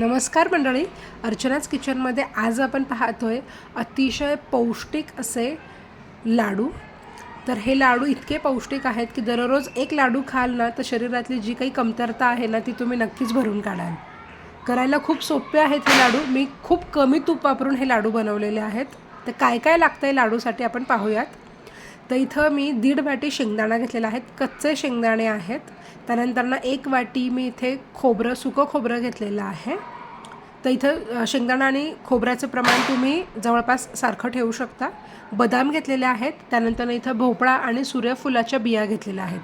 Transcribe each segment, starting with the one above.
नमस्कार मंडळी. अर्चनाच किचनमध्ये आज आपण पाहतोय अतिशय पौष्टिक असे लाडू. तर हे लाडू इतके पौष्टिक आहेत की दररोज एक लाडू खाल ना तर शरीरातली जी काही कमतरता आहे ना ती तुम्ही नक्कीच भरून काढाल. करायला खूप सोपे आहेत हे लाडू. मी खूप कमी तूप वापरून हे लाडू बनवलेले आहेत. तर काय काय लागतं आहे लाडूसाठी आपण पाहूयात. तर इथं मी दीड वाटी शेंगदाणा घेतलेला आहेत कच्चे शेंगदाणे आहेत. त्यानंतर ना एक वाटी मी इथे खोबरं सुकं खोबरं घेतलेलं आहे. तर इथं शेंगदाणा आणि खोबऱ्याचं प्रमाण तुम्ही जवळपास सारखं ठेवू शकता. बदाम घेतलेले आहेत. त्यानंतर इथं भोपळा आणि सूर्यफुलाच्या बिया घेतलेल्या आहेत.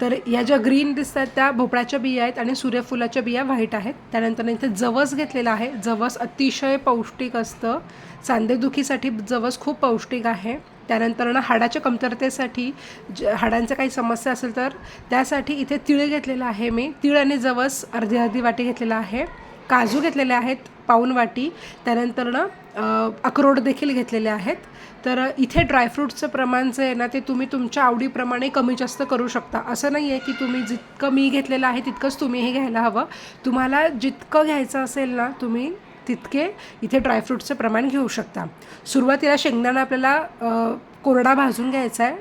तर या ज्या ग्रीन दिसतात त्या भोपळ्याच्या बिया आहेत आणि सूर्यफुलाच्या बिया व्हाईट आहेत. त्यानंतर इथे जवस घेतलेला आहे. जवस अतिशय पौष्टिक असतं. सांधेदुखीसाठी जवस खूप पौष्टिक आहे. त्यानंतर ना हाडाच्या कमतरतेसाठी ज हाडांचं काही समस्या असेल तर त्यासाठी इथे तिळ घेतलेलं आहे मी. तिळ आणि जवस अर्धी अर्धी वाटी घेतलेला आहे. काजू घेतलेले आहेत पाऊन वाटी. त्यानंतर ना अक्रोड देखील घेतलेले आहेत. तर इथे ड्रायफ्रूटचं प्रमाण जे आहे ना ते तुम्ही तुमच्या आवडीप्रमाणे कमी जास्त करू शकता. असं नाही आहे की तुम्ही जितकं मी घेतलेलं आहे तितकंच तुम्हीही घ्यायला हवं. तुम्हाला जितकं घ्यायचं असेल ना तुम्ही तितके इथे ड्रायफ्रूटचं प्रमाण घेऊ शकता. सुरुवातीला शेंगदाणा आपल्याला कोरडा भाजून घ्यायचा आहे.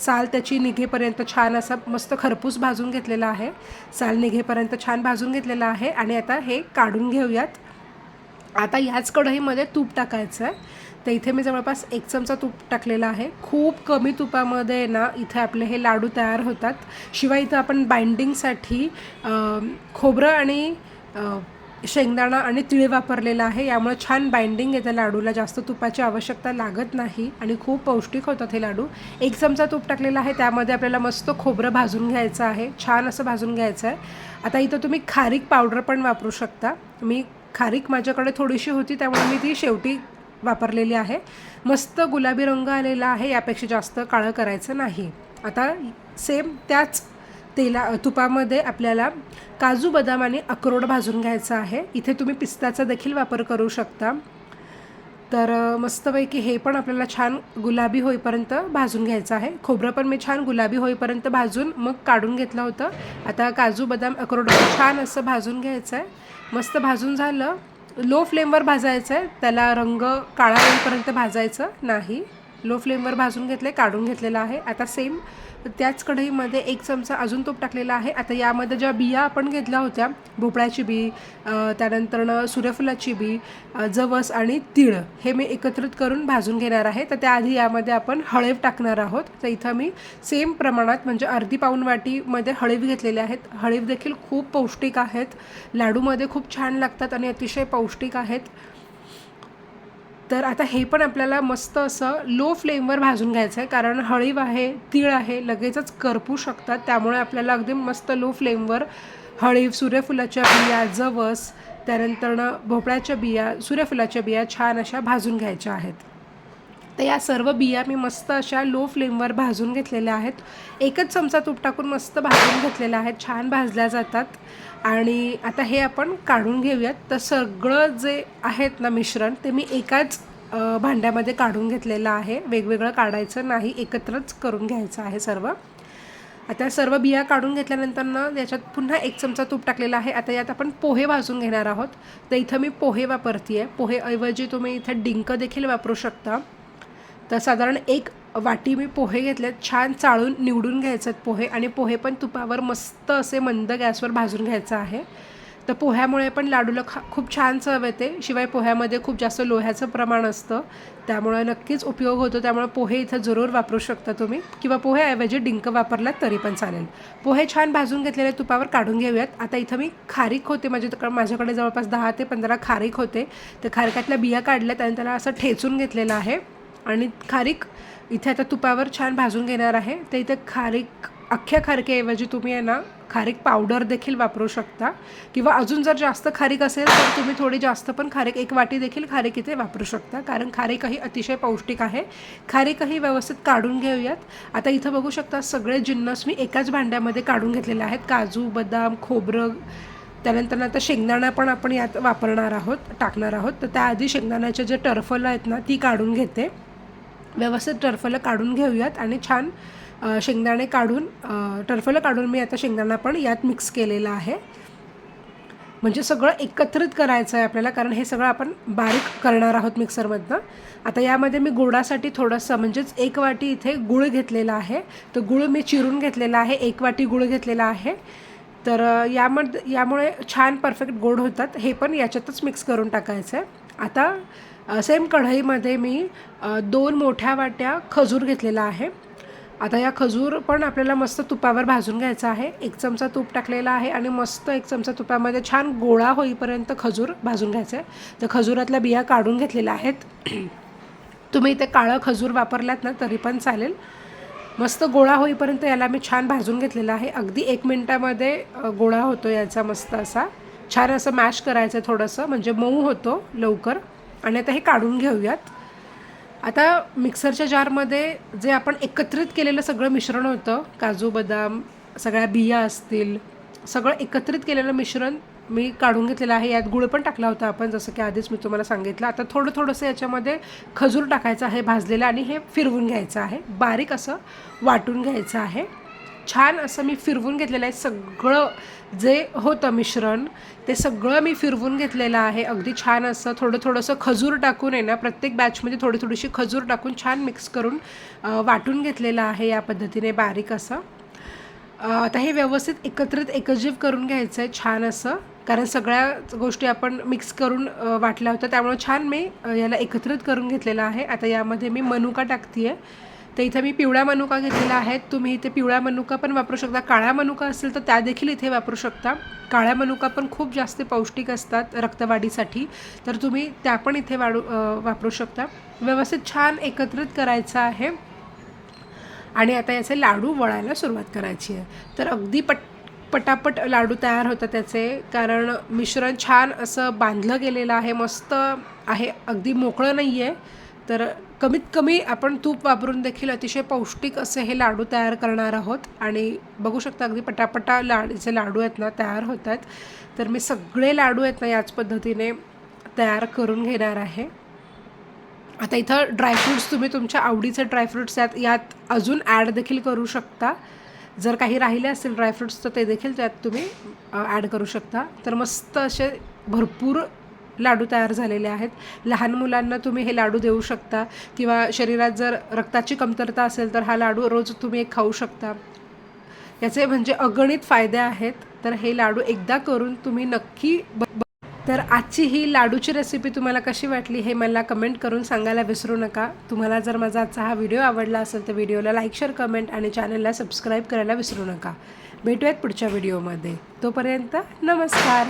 साल त्याची निघेपर्यंत छान असा मस्त खरपूस भाजून घेतलेला आहे. साल निघेपर्यंत छान भाजून घेतलेला आहे आणि आता हे काढून घेऊयात. आता याच कढईमध्ये तूप टाकायचं आहे. तर इथे मी जवळपास एक चमचा तूप टाकलेला आहे. खूप कमी तुपामध्ये ना इथे आपले हे लाडू तयार होतात. शिवाय इथं आपण बाइंडिंगसाठी खोबरं आणि शेंगदाणा आणि तिळ वापरलेला आहे. यामुळे छान बाइंडिंग येतं लाडूला. जास्त तुपाची आवश्यकता लागत नाही आणि खूप पौष्टिक होतात हे लाडू. एक चमचा तूप टाकलेला आहे. त्यामध्ये आपल्याला मस्त खोबरं भाजून घ्यायचं आहे. छान असं भाजून घ्यायचं आहे. आता इथं तुम्ही खारीक पावडर पण वापरू शकता. मी खारीक माझ्याकडे थोडीशी होती त्यामुळे मी ती शेवटी वापरलेली आहे. मस्त गुलाबी रंग आलेला आहे यापेक्षा जास्त काळं करायचं नाही. आता सेम त्याच तेला तुपामध्ये आपल्याला काजू बदाम आणि अक्रोड भाजून घ्यायचा आहे. इथे तुम्ही पिस्ताचा देखील वापर करू शकता. तर मस्तपैकी हे पण आपल्याला छान गुलाबी होईपर्यंत भाजून घ्यायचं आहे. खोबरं पण मी छान गुलाबी होईपर्यंत भाजून मग काढून घेतलं होतं. आता काजू बदाम अक्रोड पण छान असं भाजून घ्यायचं आहे. मस्त भाजून झालं. लो फ्लेमवर भाजायचं आहे. त्याला रंग काळा होईपर्यंत भाजायचं नाही. लो फ्लेमवर भाजून घेतले काढून घेतलेलं आहे. आता सेम त्याच कढईमध्ये एक चमचा अजून तूप टाकलेला आहे. आता यामध्ये ज्या बिया आपण घेतल्या होत्या भोपळ्याची बी त्यानंतरनं सूर्यफुलाची बी जवस आणि तीळ हे मी एकत्रित करून भाजून घेणार आहे. तर त्याआधी यामध्ये आपण हळद टाकणार आहोत. तर इथं मी सेम प्रमाणात म्हणजे अर्धी पाऊण वाटीमध्ये हळीव घेतलेले आहेत. हळीव देखील खूप पौष्टिक आहेत. लाडूमध्ये खूप छान लागतात आणि अतिशय पौष्टिक आहेत. तर आता हे पण आपल्याला मस्त असं लो फ्लेमवर भाजून घ्यायचं आहे. कारण हळीव आहे तीळ आहे लगेचच करपू शकतात. त्यामुळे आपल्याला अगदी मस्त लो फ्लेमवर हळीव सूर्यफुलाच्या बिया जवस त्यानंतरनं भोपळ्याच्या बिया सूर्यफुलाच्या बिया छान अशा भाजून घ्यायच्या आहेत. तर या सर्व बिया मी मस्त अशा लो फ्लेमवर भाजून घेतलेल्या आहेत. एकच चमचा तूप टाकून मस्त भाजून घेतलेल्या आहेत. छान भाजल्या जातात. आणि आता हे आपण काढून घेऊयात. तर सगळं जे आहेत ना मिश्रण ते मी एकाच भांड्यामध्ये काढून घेतलेलं आहे. वेगवेगळं काढायचं नाही. एकत्रच करून घ्यायचं आहे सर्व. आता सर्व बिया काढून घेतल्यानंतर ना याच्यात पुन्हा एक चमचा तूप टाकलेला आहे. आता यात आपण पोहे भाजून घेणार आहोत. तर इथं मी पोहे वापरते आहे पोहेऐवजी तुम्ही इथं डिंक देखील वापरू शकता. तर साधारण एक वाटी मी पोहे घेतलेत छान चाळून निवडून घ्यायचे आहेत पोहे. आणि पोहे पण तुपावर मस्त असे मंद गॅसवर भाजून घ्यायचं आहे. तर पोह्यामुळे पण लाडूला खा खूप छान चव येते. शिवाय पोह्यामध्ये खूप जास्त लोह्याचं प्रमाण असतं. त्यामुळे नक्कीच उपयोग होतो. त्यामुळे पोहे इथं जरूर वापरू शकता तुम्ही. किंवा पोह्याऐवजी डिंक वापरलात तरी पण चालेल. पोहे छान भाजून घेतलेले तुपावर काढून घेऊयात. आता इथं मी खारीक होते. माझे माझ्याकडे जवळपास दहा ते पंधरा खारीक होते. तर खारकातल्या बिया काढल्यात आणि त्याला असं ठेचून घेतलेलं आहे. आणि खारीक इथे आता तुपावर छान भाजून घेणार आहे. तर इथे खारीक अख्ख्या खारकेऐवजी तुम्ही आहे ना खारीक पावडर देखील वापरू शकता. किंवा अजून जर जास्त खारीक असेल तर तुम्ही थोडी जास्त पण खारीक एक वाटी देखील खारीक इथे वापरू शकता. कारण खारीकही अतिशय पौष्टिक आहे. खारीकही व्यवस्थित काढून घेऊयात. आता इथं बघू शकता सगळे जिन्नस मी एकाच भांड्यामध्ये काढून घेतलेले आहेत. काजू बदाम खोबरं त्यानंतर आता शेंगदाणा पण आपण यात वापरणार आहोत टाकणार आहोत. तर त्याआधी शेंगदाण्याचे जे टर्फलं आहेत ना ती काढून घेते. व्यवस्थित टर्फलं काढून घेऊयात आणि छान शेंगदाणे काढून टरफलं टर्फलं काढून मी आता शेंगदाणा पण यात मिक्स केलेला आहे. म्हणजे सगळं एकत्रित करायचं आहे आपल्याला कारण हे सगळं आपण बारीक करणार आहोत मिक्सरमधनं. आता यामध्ये मी गुळासाठी थोडंसं म्हणजेच एक वाटी इथे गुळ घेतलेला आहे. तर गुळ मी चिरून घेतलेला आहे एक वाटी गुळ घेतलेला आहे. तर यामध्ये यामुळे छान परफेक्ट गोड होतात. हे पण याच्यातच मिक्स करून टाकायचं आहे आता सेम कढईमध्ये मी दोन मोठ्या वाट्या खजूर घेतलेला आहे. आता या खजूर पण आपल्याला मस्त तुपावर भाजून घ्यायचा आहे. एक चमचा तूप टाकलेला आहे आणि मस्त एक चमचा तुपामध्ये छान गोळा होईपर्यंत खजूर भाजून घ्यायचं आहे. तर खजुरातल्या बिया काढून घेतलेल्या आहेत. तुम्ही इथे काळं खजूर वापरलात ना तरी पण चालेल. मस्त गोळा होईपर्यंत याला मी छान भाजून घेतलेला आहे. अगदी एक मिनटामध्ये गोळा होतो याचा मस्त असा. छान असं मॅश करायचं आहे थोडंसं म्हणजे मऊ होतो लवकर. आणि आता हे काढून घेऊयात. आता मिक्सरच्या जारमध्ये जे आपण एकत्रित केलेलं सगळं मिश्रण होतं काजू बदाम सगळ्या बिया असतील सगळं एकत्रित केलेलं मिश्रण मी काढून घेतलेलं आहे. यात गुळ पण टाकला होता आपण जसं की आधीच मी तुम्हाला सांगितलं. आता थोडं थोडंसं याच्यामध्ये खजूर टाकायचं आहे भाजलेलं आणि हे फिरवून घ्यायचं आहे. बारीक असं वाटून घ्यायचं आहे. छान असं मी फिरवून घेतलेलं आहे. सगळं जे होतं मिश्रण ते सगळं मी फिरवून घेतलेलं आहे. अगदी छान असं थोडं थोडंसं खजूर टाकून आहे ना प्रत्येक बॅचमध्ये थोडी थोडीशी खजूर टाकून छान मिक्स करून वाटून घेतलेलं आहे या पद्धतीने बारीक असं. आता हे व्यवस्थित एकत्रित एकजीव करून घ्यायचं आहे छान असं. कारण सगळ्या गोष्टी आपण मिक्स करून वाटल्या होत्या त्यामुळे छान मी याला एकत्रित करून घेतलेलं आहे. आता यामध्ये मी मनुका टाकते आहे तर इथे मी पिवळा मनुका घेतलेला आहे तुम्ही इथे पिवळा मनुका पण वापरू शकता. काळ्या मनुका असेल तर त्या देखील इथे वापरू शकता. काळ्या मनुका पण खूप जास्त पौष्टिक असतात रक्तवाढीसाठी. तर तुम्ही त्या पण इथे वाढू वापरू शकता. व्यवस्थित छान एकत्रित करायचं आहे. आणि आता याचे लाडू वळायला सुरुवात करायची आहे. तर अगदी पट पटापट लाडू तयार होतात त्याचे. कारण मिश्रण छान असं बांधलं गेलेलं आहे. मस्त आहे. अगदी मोकळं नाही आहे तर कमीत कमी आपण तूप वापरून देखील अतिशय पौष्टिक असे हे लाडू तयार करणार आहोत. आणि बघू शकता अगदी पटापटा लाडूचे लाडू आहेत ना तयार होत आहेत. तर मी सगळे लाडू आहेत ना याच पद्धतीने तयार करून घेणार आहे. आता इथं ड्रायफ्रूट्स तुम्ही तुमच्या आवडीचे ड्रायफ्रूट्स यात यात अजून ॲड देखील करू शकता. जर काही राहिले असतील ड्रायफ्रूट्स तर ते देखील त्यात तुम्ही ॲड करू शकता. तर मस्त असे भरपूर लाडू तयार झालेले आहेत. लहान मुलांना तुम्ही हे लाडू देऊ शकता किंवा शरीरात जर रक्ताची कमतरता असेल तर हा लाडू रोज तुम्ही एक खाऊ शकता. याचे म्हणजे अगणित फायदे आहेत. तर हे लाडू एकदा करून तुम्ही नक्की ब ब- तर आजची ही लाडूची रेसिपी तुम्हाला कशी वाटली हे मला कमेंट करून सांगायला विसरू नका. तुम्हाला जर माझा आजचा हा व्हिडिओ आवडला असेल तर व्हिडिओला लाईक शेअर कमेंट आणि चॅनलला सबस्क्राईब करायला विसरू नका. भेटूयात पुढच्या व्हिडिओमध्ये तोपर्यंत नमस्कार.